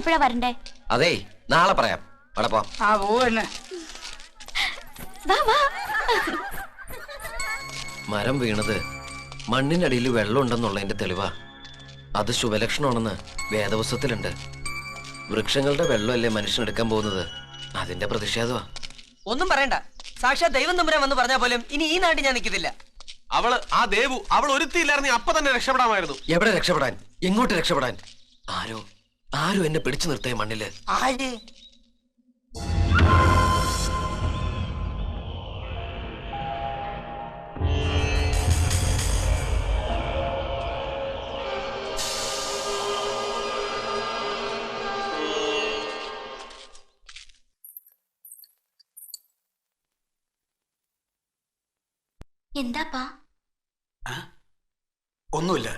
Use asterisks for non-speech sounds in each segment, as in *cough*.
എപ്പോഴാ വരണ്ടേ? അതേ നാളെ പറയാം. ആ പോവന്നെ വാ വാ. മരം വീണത് മണ്ണിനടിയിൽ വെള്ളം ഉണ്ടെന്നുള്ളതിന്റെ തെളിവാ. അത് ശുഭലക്ഷണമാണെന്ന് വേദപുസ്തകത്തിലുണ്ട്. വൃക്ഷങ്ങളുടെ വെള്ളമല്ലേ മനുഷ്യനെടുക്കാൻ പോകുന്നത്? അതിന്റെ പ്രതിഷേധമാ. ഒന്നും പറയണ്ട. സാക്ഷാ ദൈവം തമ്പുരാൻ വന്ന് പറഞ്ഞാൽ പോലും ഇനി ഈ നാട്ടിൽ ഞാൻ നിൽക്കത്തില്ല. അവൾ ആ ദേവു അവൾ ഒരുത്തിയില്ലായിരുന്നു അപ്പൊ തന്നെ രക്ഷപ്പെടാമായിരുന്നു. എവിടെ രക്ഷപ്പെടാൻ? എങ്ങോട്ട് രക്ഷപ്പെടാൻ? ആരോ ആരോ എന്നെ പിടിച്ചു നിർത്തേ മണ്ണിൽ. ആര്? എന്താപ്പാ? ഒന്നുമില്ല.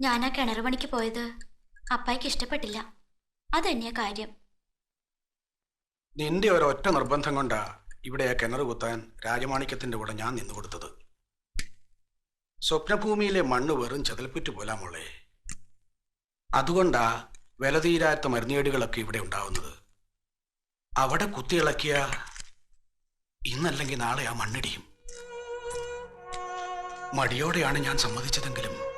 ഞാനാ ആ കിണർ പണിക്ക് പോയത്. അപ്പായിക്ക് ഇഷ്ടപ്പെട്ടില്ല. അതെന്നെയാ കാര്യം. നിന്റെ ഒറ്റ നിർബന്ധം കൊണ്ടാ ഇവിടെ ആ കിണർ കുത്താൻ രാജമാണിക്യത്തിന്റെ കൂടെ ഞാൻ നിന്നു കൊടുത്തത്. സ്വപ്നഭൂമിയിലെ മണ്ണ് വെറും ചെതൽപ്പുറ്റ് പോലാ മോളെ. അതുകൊണ്ടാ വിലതീരാത്ത മരുന്നേടുകളൊക്കെ ഇവിടെ ഉണ്ടാവുന്നത്. അവിടെ കുത്തിയിളക്കിയ ഇന്നല്ലെങ്കിൽ നാളെ ആ മണ്ണിടിയും. മടിയോടെയാണ് ഞാൻ സമ്മതിച്ചതെങ്കിലും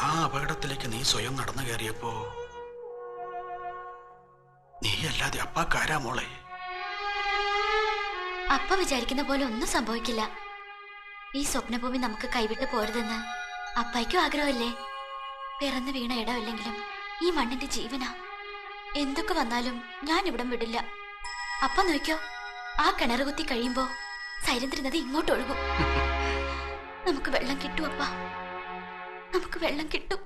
ആ അപകടത്തിലേക്ക് നീ സ്വയം നടന്നു കയറിയപ്പോ അപ്പ അപ്പാക്കാരാ മോളെ? അപ്പ വിചാരിക്കുന്ന പോലെ ഒന്നും സംഭവിക്കില്ല. ഈ സ്വപ്നഭൂമി നമുക്ക് കൈവിട്ട് പോരുതെന്ന് അപ്പായ്ക്കും ആഗ്രഹമല്ലേ? പിറന്നു വീണ ഇടമല്ലെങ്കിലും ഈ മണ്ണിന്റെ ജീവനാ. എന്തൊക്കെ വന്നാലും ഞാൻ ഇവിടം വിടില്ല. അപ്പ നോക്കിയോ? ആ കിണർ കുത്തി കഴിയുമ്പോ സൈലന്ദ്രി നദി ഇങ്ങോട്ട് ഒഴുകും. *laughs* നമുക്ക് വെള്ളം കിട്ടും അപ്പ. നമുക്ക് വെള്ളം കിട്ടും.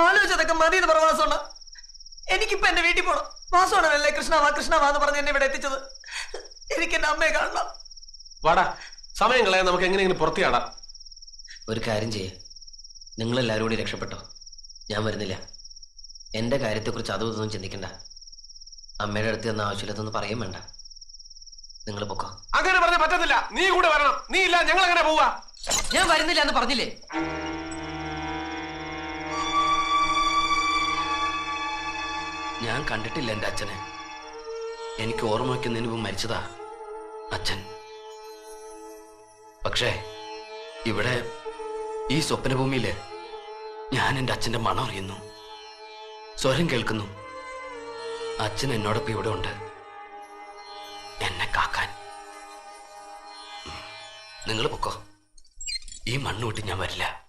ആലോചിച്ചതൊക്കെ മതി എന്ന് പറഞ്ഞു വാസോണ എനിക്കിപ്പോ എന്റെ വീട്ടിൽ പോണം. വാസോണല്ലേ കൃഷ്ണ വാ കൃഷ്ണ വാ എന്ന് പറഞ്ഞ് എന്നെ ഇവിടെ എത്തിച്ചത്? എനിക്ക് എന്റെ അമ്മയെ കാണണം. വാടാ സമയം കളയാൻ നമുക്ക് എങ്ങനെയെങ്കിലും പുറത്തിയാടാം ഒരു കാര്യം ചെയ്യേ. നിങ്ങൾ എല്ലാവരും കൂടി രക്ഷപ്പെട്ടോ. ഞാൻ വരുന്നില്ല. എന്റെ കാര്യത്തെക്കുറിച്ച് അതും ഇതൊന്നും ചിന്തിക്കണ്ട. അമ്മയുടെ അടുത്ത് എന്ന ആവശ്യമില്ലെന്നൊന്നും പറയും വേണ്ട. നിങ്ങൾ പൊക്കോ. അങ്ങനെ പറഞ്ഞ പറ്റത്തില്ല. നീ കൂടെ വരണം. നീ ഇല്ല ഞങ്ങൾ അങ്ങനെ പോവാ. ഞാൻ വരുന്നില്ല എന്ന് പറഞ്ഞില്ലേ? ഞാൻ കണ്ടിട്ടില്ല എന്റെ അച്ഛനെ. എനിക്ക് ഓർമ്മ വയ്ക്കുന്നതിന് മുമ്പ് മരിച്ചതാ അച്ഛൻ. പക്ഷേ ഇവിടെ ഈ സ്വപ്നഭൂമിയിൽ ഞാൻ എന്റെ അച്ഛന്റെ മണം അറിയുന്നു. സ്വരം കേൾക്കുന്നു. അച്ഛൻ എന്നോടൊപ്പം ഇവിടെ ഉണ്ട്. നിങ്ങൾ പൊക്കോ. ഈ മണ്ണ് വിട്ട് ഞാൻ വരില്ല.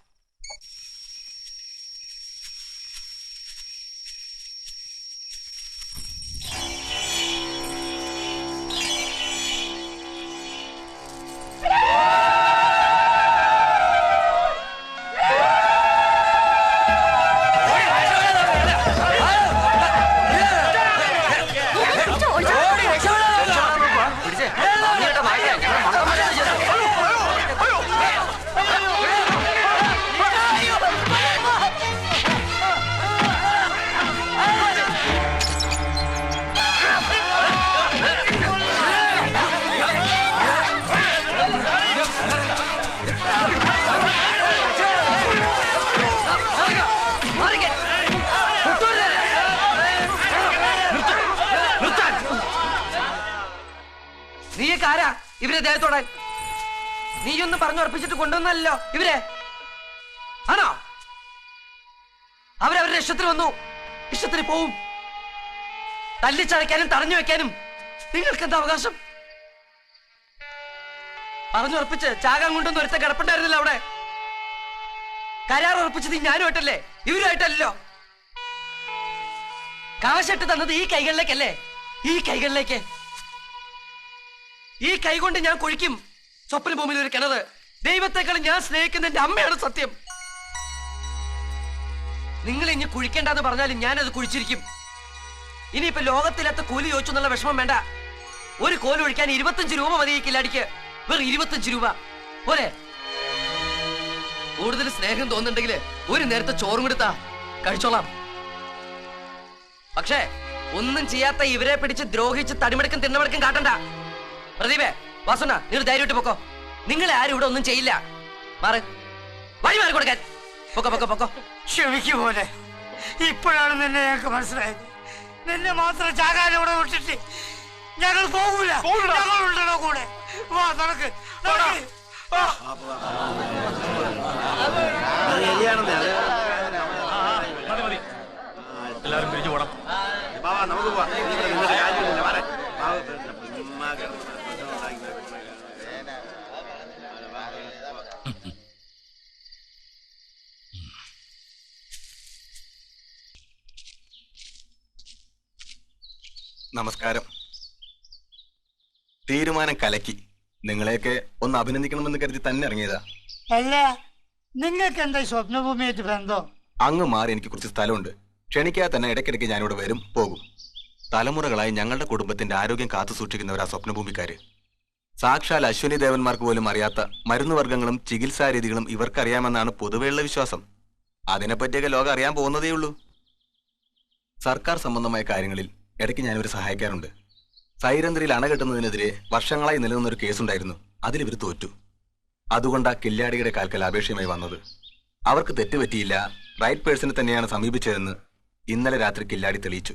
ഇവരെ ദേഹത്തോടാൻ നീയൊന്നും പറഞ്ഞു ഉറപ്പിച്ചിട്ട് കൊണ്ടുവന്നല്ലോ ഇവരെ. ആണോ? അവരവരുടെ ഇഷ്ടത്തിന് വന്നു. ഇഷ്ടത്തിന് പോവും. തല്ലിച്ചടയ്ക്കാനും തടഞ്ഞു വെക്കാനും നിങ്ങൾക്ക് എന്താ അവകാശം? പറഞ്ഞുറപ്പിച്ച് ചാകാൻ കൊണ്ടൊന്നും ഒരുത്ത കിടപ്പുണ്ടായിരുന്നില്ല അവിടെ. കരാർ ഉറപ്പിച്ചത് ഞാനുമായിട്ടല്ലേ? ഇവരുമായിട്ടല്ലോ കാശിട്ട് തന്നത് ഈ കൈകളിലേക്കല്ലേ? ഈ കൈകളിലേക്ക്. ഈ കൈകൊണ്ട് ഞാൻ കുഴിക്കും. സ്വപ്ന ഭൂമിയിൽ ഒരു കിണറ്. ദൈവത്തെക്കാളും ഞാൻ സ്നേഹിക്കുന്ന എന്റെ അമ്മയാണ് സത്യം. നിങ്ങൾ ഇനി കുഴിക്കേണ്ടെന്ന് പറഞ്ഞാലും ഞാനത് കുഴിച്ചിരിക്കും. ഇനിയിപ്പോ ലോകത്തിലത്തെ കൂലി ചോദിച്ചു എന്നുള്ള വിഷമം വേണ്ട. ഒരു കോൽ ഒഴിക്കാൻ ഇരുപത്തഞ്ച് രൂപ മതി കില്ലാടിക്ക്. വെറും ഇരുപത്തഞ്ച് രൂപ. പോരെ? കൂടുതൽ സ്നേഹം തോന്നുന്നുണ്ടെങ്കിൽ ഒരു നേരത്തെ ചോറും കൊടുത്താ കഴിച്ചോളാം. പക്ഷേ ഒന്നും ചെയ്യാത്ത ഇവരെ പിടിച്ച് ദ്രോഹിച്ച് തടിമെടുക്കും തിണ്ണമെടുക്കും കാട്ടണ്ട. പ്രദീപേ വാസുണ്ണ നീ ധൈര്യമായിട്ട് പൊക്കോ. നിങ്ങളെ ആരും ഇവിടെ ഒന്നും ചെയ്യില്ല. മാറ്. വഴി മാറി കൊടുക്കാൻ. പൊക്കോ പൊക്കോ പൊക്കോ. ക്ഷമിക്കു പോലെ ഇപ്പോഴാണ് നിന്നെ ഞങ്ങൾക്ക് മനസ്സിലായത്. നിന്നെ മാത്രം ചാകാൻ ഇവിടെ വിട്ടിട്ട് ഞങ്ങൾ പോകൂല. ഞങ്ങൾ ഉണ്ടോ കൂടെ. വാ നടക്ക്. നടക്ക്. എല്ലാരും പിരിഞ്ഞു പോണം നമസ്കാരം തീരുമാനം കലക്കി. നിങ്ങളെയൊക്കെ ഒന്ന് അഭിനന്ദിക്കണമെന്ന് കരുതി തന്നെ ഇറങ്ങിയതാ. അല്ല? നിങ്ങൾക്ക് എന്താ സ്വപ്നഭൂമിയായിട്ട് ബന്ധം? അങ്ങ് മാറി എനിക്ക് കുറച്ച് സ്ഥലമുണ്ട്. ക്ഷണിക്കാതെ തന്നെ ഇടയ്ക്കിടയ്ക്ക് ഞാനിവിടെ വരും പോകും. തലമുറകളായി ഞങ്ങളുടെ കുടുംബത്തിന്റെ ആരോഗ്യം കാത്തു സൂക്ഷിക്കുന്നവരാ സ്വപ്നഭൂമിക്കാര്. സാക്ഷാൽ അശ്വിനി ദേവന്മാർക്ക് പോലും അറിയാത്ത മരുന്നുവർഗങ്ങളും ചികിത്സാ രീതികളും ഇവർക്കറിയാമെന്നാണ് പൊതുവെയുള്ള വിശ്വാസം. അതിനെപ്പറ്റിയൊക്കെ ലോകം അറിയാൻ പോകുന്നതേ ഉള്ളൂ. സർക്കാർ സംബന്ധമായ കാര്യങ്ങളിൽ ഇടയ്ക്ക് ഞാനിവരെ സഹായിക്കാറുണ്ട്. സൈരന്ധ്രയിൽ അണ കെട്ടുന്നതിനെതിരെ വർഷങ്ങളായി നിലനിന്ന ഒരു കേസുണ്ടായിരുന്നു. അതിൽ ഇവർ തോറ്റു. അതുകൊണ്ടാ കില്ലാടിയുടെ കാൽക്കൽ അപേക്ഷയുമായി വന്നത്. അവർക്ക് തെറ്റുപറ്റിയില്ല. റൈറ്റ് പേഴ്സണെ തന്നെയാണ് സമീപിച്ചതെന്ന് ഇന്നലെ രാത്രി കില്ലാടി തെളിയിച്ചു.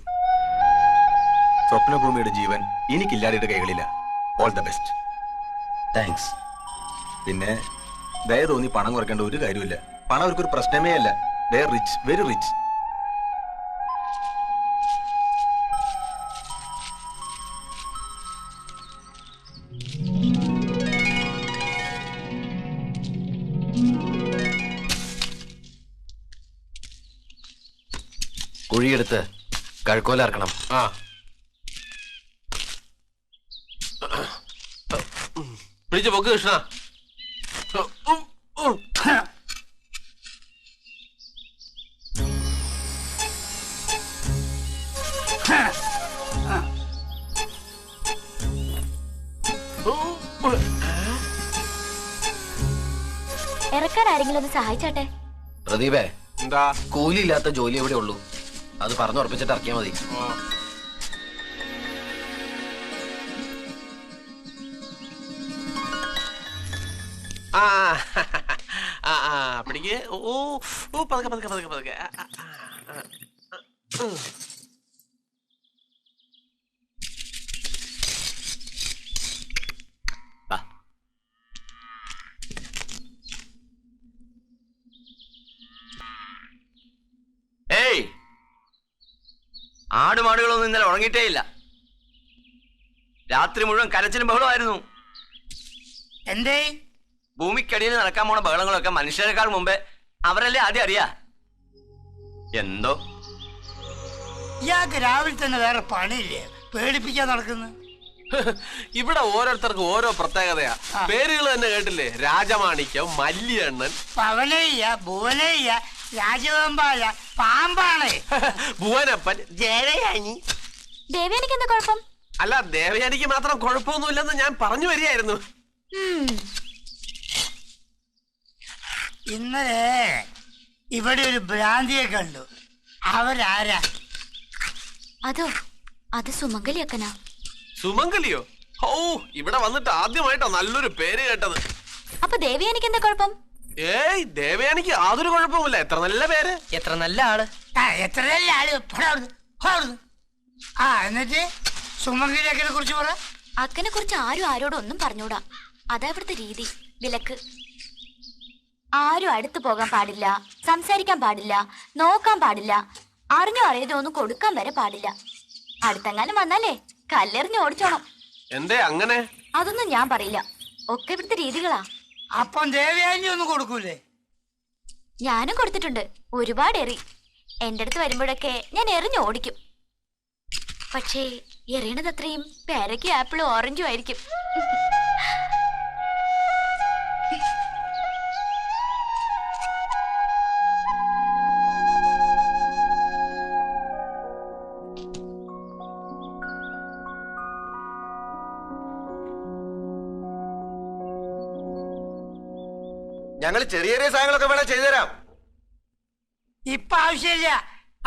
സ്വപ്നഭൂമിയുടെ ജീവൻ ഇനി കില്ലാടിയുടെ കൈകളില്ല. ഓൾ ദ ബെസ്റ്റ് താങ്ക്സ് പിന്നെ ദയ തോന്നി പണം കുറയ്ക്കേണ്ട ഒരു കാര്യമില്ല പണം അവർക്കൊരു പ്രശ്നമേ അല്ല. ദേ റിച്ച് വെരി റിച്ച് കുഴിയെടുത്ത് കഴുക്കോലാർക്കണം ആ. പിടിച്ചു പൊക്ക് കൃഷ്ണ. ഇറക്കാൻ ആരെങ്കിലും ഒന്ന് സഹായിച്ചാട്ടെ? പ്രദീപേ എന്താ? കൂലിയില്ലാത്ത ജോലി എവിടെ ഉള്ളൂ അത് പറഞ്ഞുറപ്പിച്ചിട്ട് ഇറക്കിയാൽ മതി. ആ. ആ ആ പിടിക്ക്. ഓ ഓ പതുക്കെ പതുക്കെ പതുക്കെ പതുക്കെ ആ, ആ, ആ, ആ. ഉം. ആ. ഏയ് ആടുമാടുകളൊന്നും ഇന്നലെ ഉറങ്ങിയിട്ടേ ഇല്ല. രാത്രി മുഴുവൻ കരച്ചിലും ബഹളമായിരുന്നു എന്തേ? ഭൂമിക്കടിയിൽ നടക്കാൻ പോണ ബഹളങ്ങളൊക്കെ മനുഷ്യരെക്കാൾ മുമ്പേ അവരല്ലേ ആദ്യം അറിയാ? എന്തോ? ഇയാൾക്ക് രാവിലെ തന്നെ വേറെ പണിയില്ലേ? പേടിപ്പിക്കാൻ നടക്കുന്നു. ഇവിടെ ഓരോരുത്തർക്കും ഓരോ പ്രത്യേകതയാ. പേരുകൾ തന്നെ കേട്ടില്ലേ? രാജമാണിക്യം മല്ലിയണ്ണൻ. പവനയ്യ ഭുവനയ്യ രാജവെമ്പായ പാമ്പാണ്. *laughs* ഭുവനപ്പൻ. ജയയാനി ദേവേനിക്ക് എന്താ കുഴപ്പം? അല്ല ദേവയാനിക്ക് മാത്രം കുഴപ്പമൊന്നുമില്ലെന്ന് ഞാൻ പറഞ്ഞു വരികയായിരുന്നു. ഇന്നലെ ഇവിടെ ഒരു ഭ്രാന്തിയെ കണ്ടു. അവരാരാ? അതോ അത് സുമംഗലി അക്കനാ? സുമംഗലിയോ? ഓ ഇവിടെ വന്നിട്ട് ആദ്യമായിട്ടാ നല്ലൊരു പേര് കേട്ടത്. അപ്പൊ ദേവിയാനിക്ക് എന്താ കുഴപ്പം? ഏയ് ദേവയാനിക്ക് യാതൊരു കുഴപ്പമില്ല എത്ര നല്ല പേര്? എത്ര നല്ല ആൾ? ആ എത്ര നല്ല ആൾ? അവിടുന്ന്, ആ എന്നിട്ട് സുമംഗലിയൊക്കെ കുറിച്ച് പറ? അക്കനെ കുറിച്ച് ആരും ആരോടും ഒന്നും പറഞ്ഞൂടാ. അതാ ഇവിടുത്തെ രീതി. വിലക്ക്. ആരും അടുത്തു പോകാൻ പാടില്ല. സംസാരിക്കാൻ പാടില്ല. നോക്കാൻ പാടില്ല. അറിഞ്ഞോ അറിയതോ ഒന്നും കൊടുക്കാൻ വരെ പാടില്ല. അടുത്തെങ്ങാനും വന്നാലേ കല്ലെറിഞ്ഞ് ഓടിച്ചോണം. എന്തേ അങ്ങനെ? അതൊന്നും ഞാൻ പറയില്ല. ഒക്കെ ഇവിടുത്തെ രീതികളാ. അപ്പം ഒന്നും കൊടുക്കൂലേ? ഞാനും കൊടുത്തിട്ടുണ്ട്. ഒരുപാട് എറി. എന്റെ അടുത്ത് വരുമ്പോഴൊക്കെ ഞാൻ എറിഞ്ഞു ഓടിക്കും. പക്ഷേ എറിയണത് അത്രയും പേരയ്ക്കും ആപ്പിളും ഓറഞ്ചും ആയിരിക്കും. ഞങ്ങൾ ചെറിയ ചെറിയ സാധനങ്ങളൊക്കെ വേണം ചെയ്തുതരാം. ഇപ്പൊ ആവശ്യമില്ല.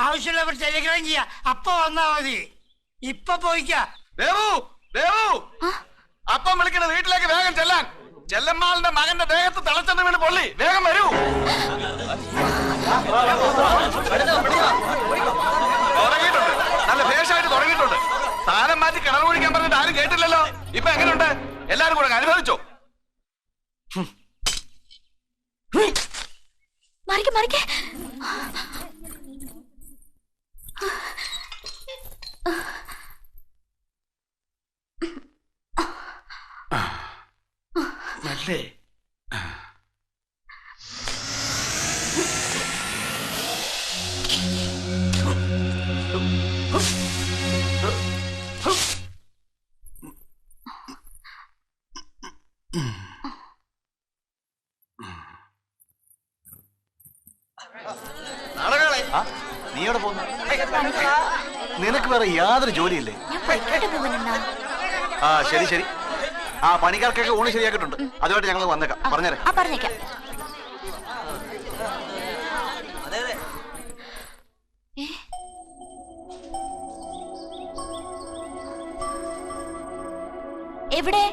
ആവശ്യമുള്ളവർ ടെലിഗ്രാം ചെയ്യാ. അപ്പൊ വന്നാ മതി. ഇപ്പൊ പോയിക്ക. ദേവു ദേവു. അപ്പം വിളിക്കണ വീട്ടിലേക്ക് വേഗം ചെല്ലാൻ. ചെല്ലമ്മാളിന്റെ മകന്റെ ദേഹത്ത് തളച്ചെന്ന് വീണ് പൊള്ളി. വേഗം വരൂ. തുടങ്ങിയിട്ടുണ്ട്. നല്ല ഭേഷായിട്ട് തുടങ്ങിയിട്ടുണ്ട്. സ്ഥാനം മാറ്റി കിണർ കുഴിക്കാൻ പറഞ്ഞിട്ട് ആരും കേട്ടില്ലല്ലോ. ഇപ്പൊ എങ്ങനെയുണ്ട്? എല്ലാരും കൂടെ അനുഭവിച്ചോ. മറിക്കെ മറിക്കെ. നല്ലേ? വേറെ യാതൊരു ജോലിയില്ലേ? ആ ശരി ശരി. ആ പണിക്കാർക്കൊക്കെ ഊണ് ശരിയാക്കിയിട്ടുണ്ട്. അതുമായിട്ട് ഞങ്ങൾ വന്നേക്കാം. പറഞ്ഞേരെ. ആ പറഞ്ഞേക്കാം. ഏ? എവിടെ?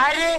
ആര്?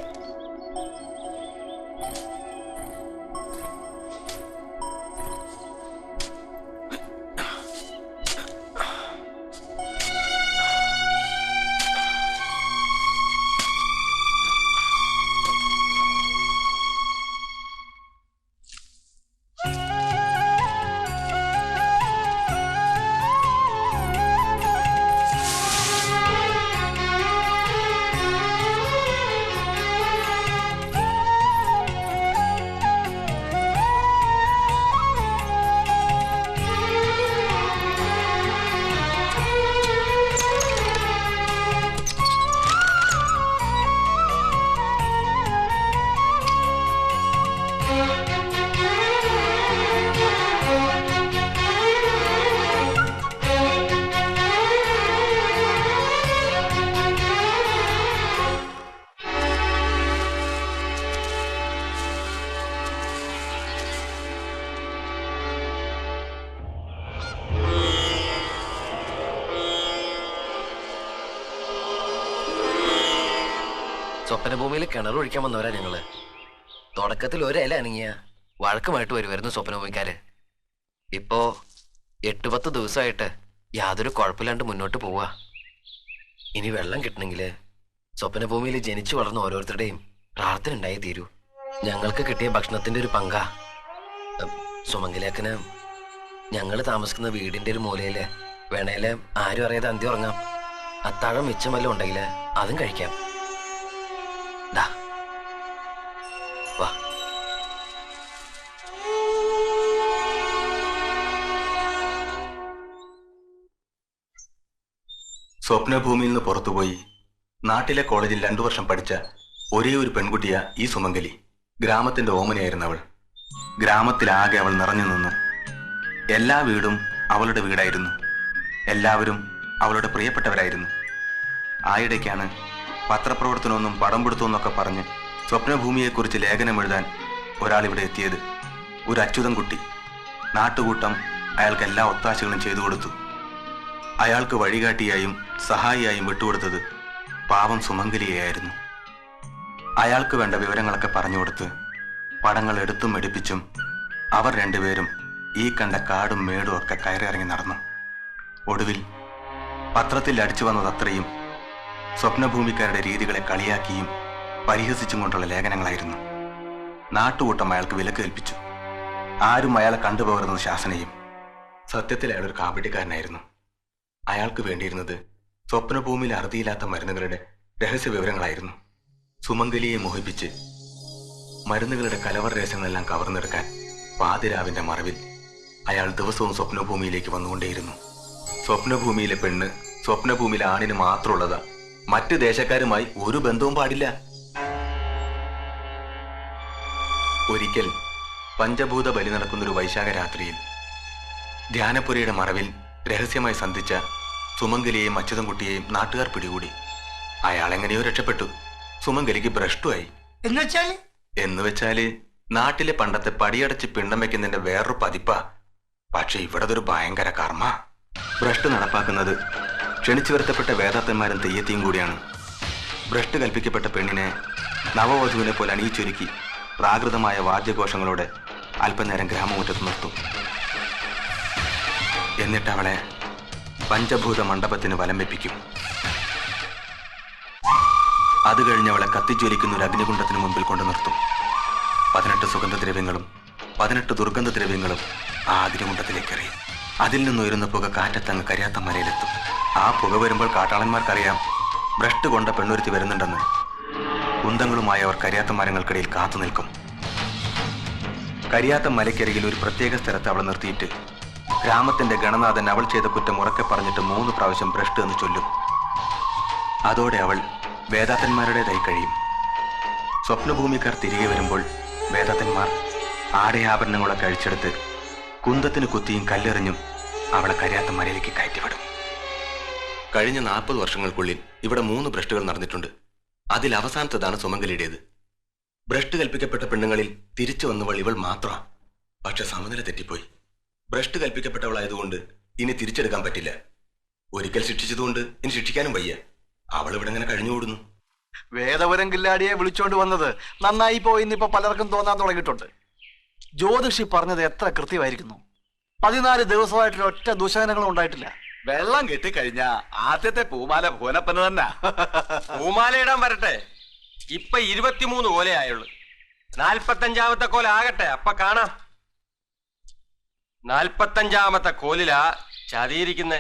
സ്വപ്നഭൂമിയിൽ കിണർ ഒഴിക്കാൻ വന്നവരാ ഞങ്ങൾ തുടക്കത്തിൽ ഒരല അനങ്ങിയ വഴക്കുമായിട്ട് വരുമായിരുന്നു സ്വപ്നഭൂമിക്കാര്. ഇപ്പോ എട്ട് പത്ത് ദിവസമായിട്ട് യാതൊരു കുഴപ്പമില്ലാണ്ട് മുന്നോട്ട് പോവാ ഇനി വെള്ളം കിട്ടണമെങ്കിൽ സ്വപ്നഭൂമിയിൽ ജനിച്ചു വളർന്ന ഓരോരുത്തരുടെയും പ്രാർത്ഥന ഉണ്ടായി തീരൂ. ഞങ്ങൾക്ക് കിട്ടിയ ഭക്ഷണത്തിന്റെ ഒരു പങ്കാ. ഉം, സുമംഗലേക്കന് ഞങ്ങൾ താമസിക്കുന്ന വീടിന്റെ ഒരു മൂലയിൽ വേണേൽ ആരും അറിയാതെ അന്തി ഉറങ്ങാം. അത്താഴം മിച്ചം വല്ലതും ഉണ്ടെങ്കിൽ അതും കഴിക്കാം. സ്വപ്നഭൂമിയിൽ നിന്ന് പുറത്തുപോയി. നാട്ടിലെ കോളേജിൽ രണ്ടു വർഷം പഠിച്ച ഒരേ ഒരു പെൺകുട്ടിയ ഈ സുമംഗലി. ഗ്രാമത്തിന്റെ ഓമനയായിരുന്നു അവൾ. ഗ്രാമത്തിലാകെ അവൾ നിറഞ്ഞു നിന്നു. എല്ലാ വീടും അവളുടെ വീടായിരുന്നു. എല്ലാവരും അവളുടെ പ്രിയപ്പെട്ടവരായിരുന്നു. ആയിടയ്ക്കാണ് പത്രപ്രവർത്തനമൊന്നും പടം പിടുത്തമെന്നൊക്കെ പറഞ്ഞ് സ്വപ്നഭൂമിയെക്കുറിച്ച് ലേഖനം എഴുതാൻ ഒരാൾ ഇവിടെ എത്തിയത് ഒരു അച്യുതൻ കുട്ടി നാട്ടുകൂട്ടം അയാൾക്ക് എല്ലാ ഒത്താശകളും ചെയ്തു കൊടുത്തു. അയാൾക്ക് വഴികാട്ടിയായും സഹായിയായും വിട്ടുകൊടുത്തത് പാവം സുമംഗലിയായിരുന്നു അയാൾക്ക് വേണ്ട വിവരങ്ങളൊക്കെ പറഞ്ഞു കൊടുത്ത് പടങ്ങൾ എടുത്തും എടുപ്പിച്ചും അവർ രണ്ടുപേരും ഈ കണ്ട കാടും മേടും ഒക്കെ കയറിയിറങ്ങി നടന്നു. ഒടുവിൽ പത്രത്തിൽ അടിച്ചു വന്നത് അത്രയും സ്വപ്നഭൂമിക്കാരുടെ രീതികളെ കളിയാക്കിയും പരിഹസിച്ചും കൊണ്ടുള്ള ലേഖനങ്ങളായിരുന്നു. നാട്ടുകൂട്ടം അയാൾക്ക് വിലക്ക് കൽപ്പിച്ചു ആരും അയാളെ കണ്ടുപോകരുതെന്ന് ശാസനയും സത്യത്തിൽ അയാളൊരു കാപ്പിട്ടിക്കാരനായിരുന്നു അയാൾക്ക് വേണ്ടിയിരുന്നത് സ്വപ്നഭൂമിയിൽ അറുതിയില്ലാത്ത മരുന്നുകളുടെ രഹസ്യ വിവരങ്ങളായിരുന്നു സുമംഗലിയെ മോഹിപ്പിച്ച് മരുന്നുകളുടെ കലവർ രഹസ്യങ്ങളെല്ലാം കവർന്നെടുക്കാൻ പാതിരാവിന്റെ മറവിൽ അയാൾ ദിവസവും സ്വപ്നഭൂമിയിലേക്ക് വന്നുകൊണ്ടേയിരുന്നു. സ്വപ്നഭൂമിയിലെ പെണ്ണ് സ്വപ്നഭൂമിയിലെ ആണിന് മാത്രമുള്ളതാ. മറ്റ് ദേശക്കാരുമായി ഒരു ബന്ധവും പാടില്ല. ഒരിക്കൽ പഞ്ചഭൂത ബലി നടക്കുന്നൊരു വൈശാഖ രാത്രിയിൽ ധ്യാനപുരയുടെ മറവിൽ രഹസ്യമായി സന്ധിച്ച സുമംഗലിയെയും അച്യുതൻകുട്ടിയെയും നാട്ടുകാർ പിടികൂടി. അയാൾ എങ്ങനെയോ രക്ഷപ്പെട്ടു. സുമംഗലിക്ക് ഭ്രഷ്ടുമായി എന്നുവെച്ചാൽ എന്ന് വെച്ചാൽ നാട്ടിലെ പണ്ടത്തെ പടിയടച്ച് പിണ്ടം വെക്കുന്നതിന്റെ വേറൊരു പതിപ്പാ. പക്ഷെ ഇവിടെ ഒരു ഭയങ്കര കർമ്മ. ഭ്രഷ്ട് നടപ്പാക്കുന്നത് ക്ഷണിച്ചു വരുത്തപ്പെട്ട വേദാത്തന്മാരും തെയ്യത്തിയും കൂടിയാണ്. ഭ്രഷ്ട് കൽപ്പിക്കപ്പെട്ട പെണ്ണിനെ നവവധുവിനെ പോലെ അണിയിച്ചൊരുക്കി പ്രാകൃതമായ വാദ്യഘോഷങ്ങളോടെ അല്പനേരം ഗ്രാമമുറ്റത്ത് നിർത്തും. എന്നിട്ട് അവളെ പഞ്ചഭൂത മണ്ഡപത്തിന് വലം വെപ്പിക്കും. അത് കഴിഞ്ഞ് അവളെ കത്തിജ്വലിക്കുന്ന ഒരു അഗ്നികുണ്ഡത്തിന് മുമ്പിൽ കൊണ്ടു നിർത്തും. പതിനെട്ട് സുഗന്ധദ്രവ്യങ്ങളും പതിനെട്ട് ദുർഗന്ധദ്രവ്യങ്ങളും ആ അഗ്നികുണ്ഡത്തിലേക്ക് എറിയും. അതിൽ നിന്നുയരുന്ന പുക കാറ്റത്തങ്ങ് കരിയാത്ത മലയിലെത്തും. ആ പുക വരുമ്പോൾ കാട്ടാളന്മാർക്കറിയാം ഭ്രഷ്ട് കൊണ്ട പെണ്ണുരുത്തി വരുന്നുണ്ടെന്ന്. കുന്തങ്ങളുമായി അവർ കരിയാത്ത മരങ്ങൾക്കിടയിൽ കാത്തു നിൽക്കും. കരിയാത്ത മലയ്ക്കരികിൽ ഒരു പ്രത്യേക സ്ഥലത്ത് അവളെ നിർത്തിയിട്ട് ഗ്രാമത്തിന്റെ ഗണനാഥൻ അവൾ ചെയ്ത കുറ്റം ഉറക്കെ പറഞ്ഞിട്ട് മൂന്ന് പ്രാവശ്യം ഭ്രഷ്ട് എന്ന് ചൊല്ലും. അതോടെ അവൾ വേദാത്തന്മാരുടേതായി കഴിയും. സ്വപ്നഭൂമിക്കാർ തിരികെ വരുമ്പോൾ വേദാത്തന്മാർ ആടയാഭരണങ്ങളൊക്കെ അഴിച്ചെടുത്ത് കുന്തത്തിന് കുത്തിയും കല്ലെറിഞ്ഞും അവളെ കരയാത്ത മലയിലേക്ക് കയറ്റിവിടും. കഴിഞ്ഞ നാൽപ്പത് വർഷങ്ങൾക്കുള്ളിൽ ഇവിടെ മൂന്ന് ഭ്രഷ്ടുകൾ നടന്നിട്ടുണ്ട്. അതിൽ അവസാനത്തതാണ് സുമംഗലിയുടേത്. ഭ്രഷ്ട് കൽപ്പിക്കപ്പെട്ട പെണ്ണുങ്ങളിൽ തിരിച്ചു വന്നവൾ ഇവൾ മാത്രമാണ് പക്ഷെ സമനില തെറ്റിപ്പോയി. ഭ്രഷ്ട് കൽപ്പിക്കപ്പെട്ടവളായതുകൊണ്ട് ഇനി തിരിച്ചെടുക്കാൻ പറ്റില്ല. ഒരിക്കൽ ശിക്ഷിച്ചതുകൊണ്ട് ഇനി ശിക്ഷിക്കാനും വയ്യ. അവൾ ഇവിടെ ഇങ്ങനെ കഴിഞ്ഞുകൂടുന്നു. വേദപുരം കില്ലാടിയെ വിളിച്ചോണ്ട് വന്നത് നന്നായി പോയി ഇന്നിപ്പോ പലർക്കും തോന്നാൻ തുടങ്ങിയിട്ടുണ്ട്. ജ്യോതിഷി പറഞ്ഞത് എത്ര കൃത്യമായിരിക്കുന്നു? പതിനാല് ദിവസമായിട്ട് ഒറ്റ ദുശകനങ്ങളും ഉണ്ടായിട്ടില്ല. വെള്ളം കെട്ടിക്കഴിഞ്ഞ ആദ്യത്തെ പൂമാല ഭുവനപ്പന് തന്നെ. പൂമാല ഇടാൻ വരട്ടെ. ഇപ്പൊ ഇരുപത്തിമൂന്ന് കോലയായുള്ളു നാൽപ്പത്തഞ്ചാമത്തെ കോല ആകട്ടെ അപ്പൊ കാണാം. നാൽപ്പത്തഞ്ചാമത്തെ കോലിലാ ചതിയിരിക്കുന്നേ.